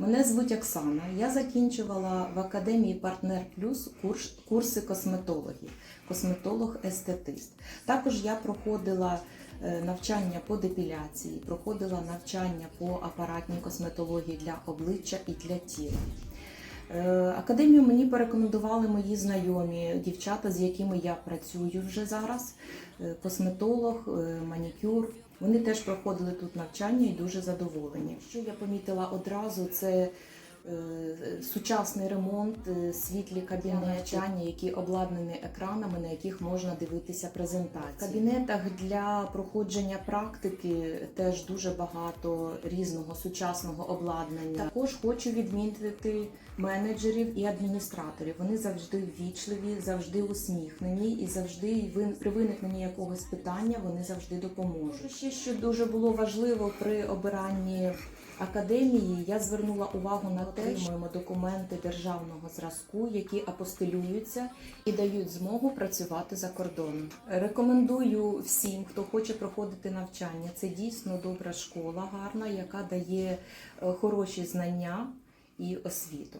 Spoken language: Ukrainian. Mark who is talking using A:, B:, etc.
A: Мене звуть Оксана. Я закінчувала в академії Партнер Плюс курс, курси косметологів, косметолог-естетист. Також я проходила е, навчання по депіляції, проходила навчання по апаратній косметології для обличчя і для тіла. Е, Академію мені порекомендували мої знайомі дівчата, з якими я працюю вже зараз. Е, Косметолог, е, манікюр. Вони теж проходили тут навчання і дуже задоволені. Що я помітила одразу, це сучасний ремонт, е, світлі кабінети, які обладнані екранами, на яких можна дивитися презентації. В кабінетах для проходження практики теж дуже багато різного сучасного обладнання. Також хочу відмітити менеджерів і адміністраторів. Вони завжди ввічливі, завжди усміхнені і завжди при виникненні якогось питання вони завжди допоможуть. Ще що дуже було важливо при обиранні академії, я звернула увагу на те, що маємо документи державного зразку, які апостилюються і дають змогу працювати за кордоном. Рекомендую всім, хто хоче проходити навчання. Це дійсно добра школа, гарна, яка дає е, хороші знання і освіту.